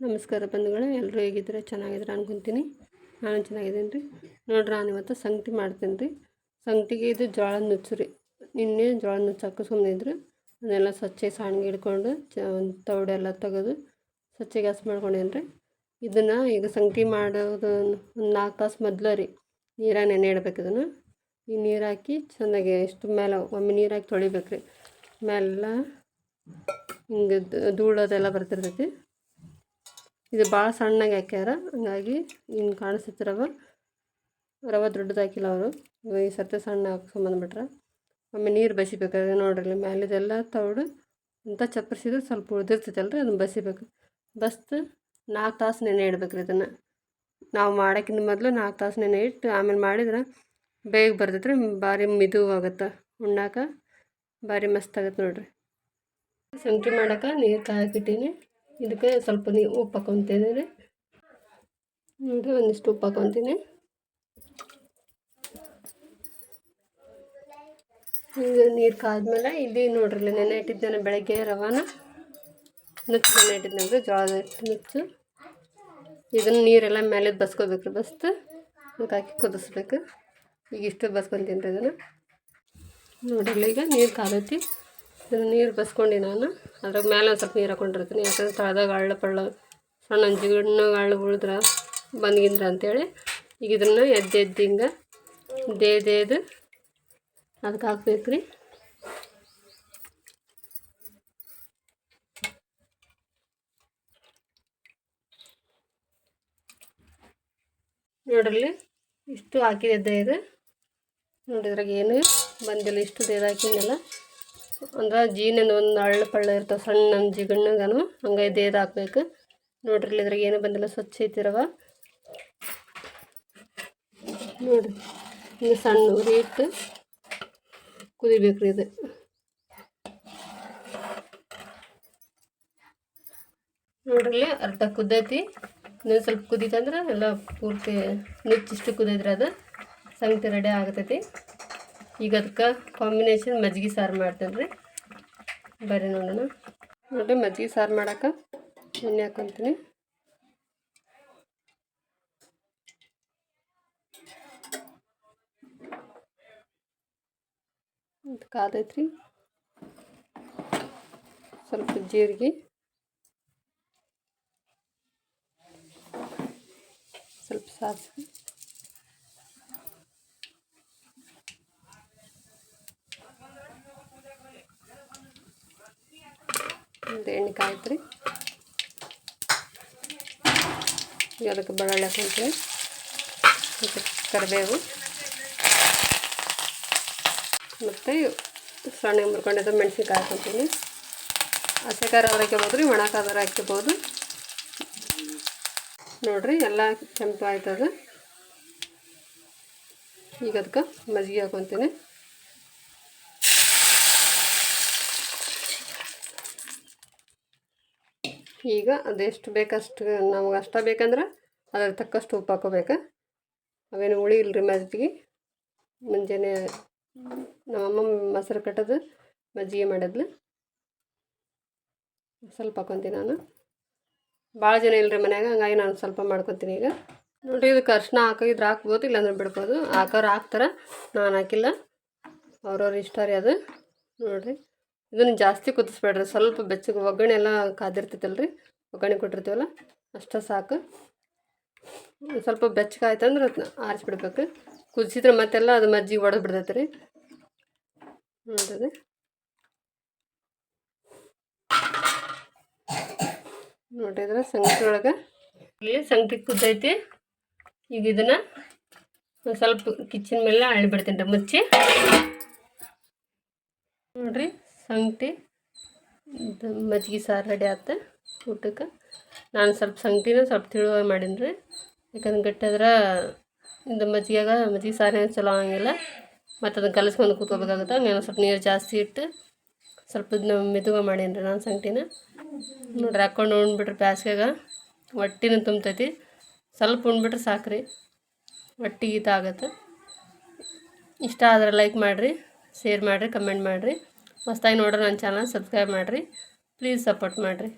ನಮಸ್ಕಾರ ಬಂಧುಗಳು ಎಲ್ಲರೂ ಹೇಗಿದ್ರೆ ಚೆನ್ನಾಗಿದ್ರೆ ಅನ್ಕೊತೀನಿ. ನಾನು ಚೆನ್ನಾಗಿದ್ದೀನಿ ರೀ ನೋಡ್ರಿ, ನಾನು ಇವತ್ತು ಸಂಗತಿ ಮಾಡ್ತೀನಿ ರೀ ಸಂಗಟಿಗೆ ಇದು ಜೋಳದ ನುಚ್ಚು ರೀ ನಿನ್ನೆ ಜೋಳದ ನುಚ್ಚು ಸುಮ್ಮನಿದ್ರು ಅದನ್ನೆಲ್ಲ ಸ್ವಚ್ಛ ಸಾಣಿಗೆ ಹಿಡ್ಕೊಂಡು ಚ ತೌಡೆಲ್ಲ ತೆಗೆದು ಸ್ವಚ್ಛ ಗ್ಯಾಸ್ ಮಾಡ್ಕೊಂಡೇನು ರೀ ಇದನ್ನು ಈಗ ಸಂಗಟಿ ಮಾಡೋದು ಒಂದು ನಾಲ್ಕು ತಾಸು ಮೊದಲು ರೀ. ನೀರಾಗ ನೆನೆ ಇಡ್ಬೇಕು ಇದನ್ನು. ಈ ನೀರು ಹಾಕಿ ಚೆನ್ನಾಗಿ ಎಷ್ಟು ಮೇಲೆ ಒಮ್ಮೆ ನೀರು ಹಾಕಿ ತೊಳಿಬೇಕು ರೀ ಮೇಲೆಲ್ಲ ಹಿಂಗೆ ಧೂಳೋದೆಲ್ಲ ಬರ್ತಿರ್ತೈತಿ. ಇದು ಭಾಳ ಸಣ್ಣಗೆ ಹಾಕ್ಯಾರ. ಹಂಗಾಗಿ ಹಿಂಗೆ ರವೆ ರವೆ ದೊಡ್ಡದು ಹಾಕಿಲ್ಲ ಅವರು. ಈ ಸರ್ತಿ ಸಣ್ಣ ಹಾಕ್ಸ್ಕೊಂಬಂದ್ಬಿಟ್ರೆ ಒಮ್ಮೆ ನೀರು ಬಸಿಬೇಕಾದ್ರೆ ನೋಡ್ರಿ ಮ್ಯಾಲಿದೆಲ್ಲ ತೌಡು ಅಂತ ಚಪ್ಪರಿಸಿದ್ರೆ ಸ್ವಲ್ಪ ಉಳ್ದಿರ್ತೈತಲ್ಲ ರೀ ಅದನ್ನು ಬಸಿಬೇಕು. ಬಸ್ತು ನಾಲ್ಕು ತಾಸು ನೆನೆ ಇಡ್ಬೇಕು ರೀ ಇದನ್ನು. ನಾವು ಮಾಡೋಕ್ಕಿಂತ ಮೊದಲು ನಾಲ್ಕು ತಾಸು ನೆನೆ ಇಟ್ಟು ಆಮೇಲೆ ಮಾಡಿದ್ರೆ ಬೇಗ ಬರ್ತೈತ್ರಿ, ಭಾರಿ ಮಿದು ಆಗುತ್ತೆ. ಉಣ್ಣಾಕ ಭಾರಿ ಮಸ್ತ್ ಆಗತ್ತೆ ನೋಡ್ರಿ. ಸಂಗಟಿ ಮಾಡೋಕೆ ನೀರು ಕಾಯಕ್ಕಿಟ್ಟೀನಿ ಇದಕ್ಕೆ ಸ್ವಲ್ಪ ನೀವು ಉಪ್ಪು ಹಾಕೊತೀನಿ ರೀ ನೋಡಿರಿ ಒಂದಿಷ್ಟು ಉಪ್ಪು ಹಾಕೊತೀನಿ. ಹಿಂಗೆ ನೀರು ಕಾದ್ಮೇಲೆ ಇಲ್ಲಿ ನೋಡ್ರಿ ನೆನೆ ಇಟ್ಟಿದ್ದೇನೆ ಬೆಳಗ್ಗೆ ರವಾನ. ನುಚ್ಚು ನೆನೆ ಇಟ್ಟಿದ್ದೆ ಜೋಳದ ಹಿಟ್ಟು ನುಚ್ಚು. ಇದನ್ನು ನೀರೆಲ್ಲ ಮೇಲೆ ಬಸ್ಕೋಬೇಕು ರೀ ಬಸ್ತು ಅದಕ್ಕೆ ಹಾಕಿ ಕುದಿಸ್ಬೇಕು. ಈಗ ಇಷ್ಟು ಬಸ್ಕೊತೀನಿ ರೀ ಇದನ್ನು. ನೋಡಿರಲಿ ಈಗ ನೀರು ಕಾಲೈತಿ ಇದನ್ನು ನೀರು ಬಸ್ಕೊಂಡು ನಾನು. ಅದ್ರ ಮೇಲೆ ಒಂದು ಸ್ವಲ್ಪ ನೀರು ಹಾಕೊಂಡಿರ್ತೀನಿ. ಯಾಕಂದ್ರೆ ತಳದಾಗ ಹಳ್ಳ ಪಳ್ಳ, ಸಣ್ಣ ಜಿಗಣ್ಣು ಹಳ್ಳ ಉಳಿದ್ರೆ ಬಂದ್ಗಿಂದ್ರ ಅಂತೇಳಿ ಈಗ ಇದನ್ನು ಎದ್ದು ಎದ್ದು ದೇದೇದು ಅದಕ್ಕೆ ಹಾಕ್ಬೇಕು ರೀ. ನೋಡ್ರಿ ಇಷ್ಟು ಹಾಕಿದ್ದೆ ಇದು ನೋಡಿದ್ರಾಗ ಏನು ಬಂದಿಲ್ಲ. ಇಷ್ಟು ದೇದ ಹಾಕಿದ್ನಲ್ಲ. ಅಂದ್ರೆ ಜೀನಿಂದ ಒಂದು ಹಳ್ಳ ಪಳ್ಳ ಇರ್ತಾವೆ, ಸಣ್ಣ ಜಿಗಣ್ಣಗನು ಹಂಗೆ ದೇದ ಹಾಕ್ಬೇಕು. ನೋಡ್ರಿ ಇದ್ರಾಗ ಏನು ಬಂದಿಲ್ಲ, ಸ್ವಚ್ಛ ಐತಿರವ. ನೋಡಿರಿ, ಇನ್ನು ಸಣ್ಣ ಉರಿ ಇಟ್ಟು ಕುದಿಬೇಕು ರೀ ಇದು. ನೋಡ್ರಿ ಅರ್ಧ ಕುದ್ದೈತಿ, ಇನ್ನೊಂದು ಸ್ವಲ್ಪ ಕುದೀತಂದ್ರೆ ಎಲ್ಲ ಪೂರ್ತಿ ನುಚ್ಚಿಷ್ಟು ಕುದಿದ್ರೆ ಅದು. ಸಂಗತಿ ರೆಡಿ ಆಗತೈತಿ. ಈಗ ಅದಕ್ಕೆ ಕಾಂಬಿನೇಷನ್ ಮಜ್ಜಿಗೆ ಸಾರು ಮಾಡ್ತೇನೆ ರೀ. ಬರ್ರಿ ನೋಡೋಣ. ನೋಡಿರಿ ಮಜ್ಜಿಗೆ ಸಾರು ಮಾಡೋಕೆ ಎಣ್ಣೆ ಹಾಕೊತೀನಿ. ಕಾದೈತ್ರಿ ಸ್ವಲ್ಪ ಜೀರಿಗೆ. ಸ್ವಲ್ಪ ಸಾಸಿವೆ. ಒಂದು ಎಣ್ಣೆ ಕಾಯ್ತು ರೀ ಅದಕ್ಕೆ ಬೆಳ್ಳುಳ್ಳಿ ಹಾಕೊಂತೀನಿ ಮತ್ತು ಕರಿಬೇವು. ಮತ್ತು ಸಣ್ಣ ಮುರ್ಕೊಂಡಿದ್ದು ಮೆಣಸಿನ್ಕಾಯಿ ಹಾಕೊತೀನಿ ಹಸಿ ಖಾರ ಹಾಕ್ಕೋಬೋದು ರೀ ಒಣ ಖಾರ ಹಾಕ್ಯಬೋದು ನೋಡಿರಿ, ಎಲ್ಲ ಕೆಂಪು ಆಯ್ತದ ಈಗ ಅದಕ್ಕೆ ಮಜ್ಜಿಗೆ ಹಾಕೊತೀನಿ ಈಗ ಅದೆಷ್ಟು ಬೇಕಷ್ಟು ನಮ್ಗೆ ಅಷ್ಟ ಬೇಕಂದ್ರೆ ಅದ್ರ ತಕ್ಕಷ್ಟು ಉಪ್ಪು ಹಾಕೋಬೇಕು. ಅವೇನು ಹುಳಿ ಇಲ್ಲರಿ ಮಜ್ಜಿಗೆ. ಮುಂಜಾನೆ ನಮ್ಮಮ್ಮ ಮೊಸರು ಕಟ್ಟೋದು, ಮಜ್ಜಿಗೆ ಮಾಡಿದ್ಲು. ಸ್ವಲ್ಪ ಹಾಕೊತೀನಿ ನಾನು. ಭಾಳ ಜನ ಇಲ್ಲರಿ ಮನ್ಯಾಗ, ಹಂಗಾಗಿ ನಾನು ಸ್ವಲ್ಪ ಮಾಡ್ಕೊತೀನಿ ಈಗ. ನೋಡಿರಿ ಇದಕ್ಕೆ ಅರ್ಶಿನ ಹಾಕಿದ್ರೆ ಹಾಕ್ಬೋದು, ಇಲ್ಲಾಂದ್ರೆ ಬಿಡ್ಬೋದು. ಹಾಕೋರು ಹಾಕ್ತಾರೆ, ನಾನು ಹಾಕಿಲ್ಲ. ಅವ್ರವ್ರ ಇಷ್ಟ ರೀ ಅದು. ನೋಡಿರಿ. ಇದನ್ನು ಜಾಸ್ತಿ ಕುದಿಸ್ಬೇಡ್ರಿ. ಸ್ವಲ್ಪ ಬೆಚ್ಚಗೆ ಒಗ್ಗರಣೆ ಎಲ್ಲ ಕಾದಿರ್ತೈತಲ್ಲ ರೀ ಒಗ್ಗರಣೆ ಕೊಟ್ಟಿರ್ತೀವಲ್ಲ, ಅಷ್ಟೇ ಸಾಕು. ಸ್ವಲ್ಪ ಬೆಚ್ಚಗೆ ಆಯ್ತಂದ್ರೆ ಅದನ್ನ ಆರಿಸ್ಬಿಡ್ಬೇಕು. ಕುದಿಸಿದ್ರೆ ಮತ್ತೆಲ್ಲ ಅದು ಮಜ್ಜಿಗೆ ಒಡೆದು ಬಿಡ್ತೈತೆ ರೀ ನೋಡ್ರಿ ನೋಡಿದ್ರೆ ಸಂಗತಿ ಒಳಗೆ ಇಲ್ಲಿ ಸಂಗತಿ ಕುದ್ದೈತಿ. ಈಗ ಇದನ್ನು ಸ್ವಲ್ಪ ಕಿಚನ್ ಮೇಲೆ ಅಳ್ಳಿ ಬಿಡ್ತೀನಿ ರೀ, ಮುಚ್ಚಿ. ನೋಡಿರಿ. ಸಂಗಟಿ ಮಜ್ಜಿಗೆ ಸಾರು ರೆಡಿ ಆಯ್ತು ಊಟಕ್ಕೆ. ನಾನು ಸ್ವಲ್ಪ ಸಂಗಟಿನ ಸ್ವಲ್ಪ ತಿಳುವ ಮಾಡೀನಿ ರೀ ಯಾಕಂದ್ರೆ ಗಟ್ಟಿದ್ರೆ ಇದು ಮಜ್ಜಿಗೆಯಾಗ ಮಜ್ಜಿಗೆ ಸಾರು ಚಲೋ ಆಗಂಗಿಲ್ಲ. ಮತ್ತು ಅದನ್ನು ಕಲಸ್ಕೊಂಡು ಕೂತ್ಕೋಬೇಕಾಗುತ್ತೆ. ಹಂಗೆ ಸ್ವಲ್ಪ ನೀರು ಜಾಸ್ತಿ ಇಟ್ಟು ಸ್ವಲ್ಪ ಇದನ್ನ ಮೆದುಗ ಮಾಡೀನಿ ರೀ ನಾನು ಸಂಗಟಿನ ನೋಡ್ರಿ ಹಾಕ್ಕೊಂಡು ಉಣ್ಬಿಟ್ರೆ ಬ್ಯಾಸ್ಗ್ಯಾಗ ಹೊಟ್ಟಿನ ತುಂಬ್ತೈತಿ. ಸ್ವಲ್ಪ ಉಣ್ಬಿಟ್ರೆ ಸಾಕು ರೀ ಹೊಟ್ಟಿಗೆ ಇದಾಗತ್ತೆ. ಇಷ್ಟ ಆದರೆ ಲೈಕ್ ಮಾಡಿರಿ ಶೇರ್ ಮಾಡಿರಿ ಕಮೆಂಟ್ ಮಾಡಿರಿ. ಹೊಸ್ದಾಗಿ ನೋಡ್ರಿ ನನ್ನ ಚಾನಲ್ ಸಬ್ಸ್ಕ್ರೈಬ್ ಮಾಡಿರಿ. ಪ್ಲೀಸ್ ಸಪೋರ್ಟ್ ಮಾಡಿರಿ.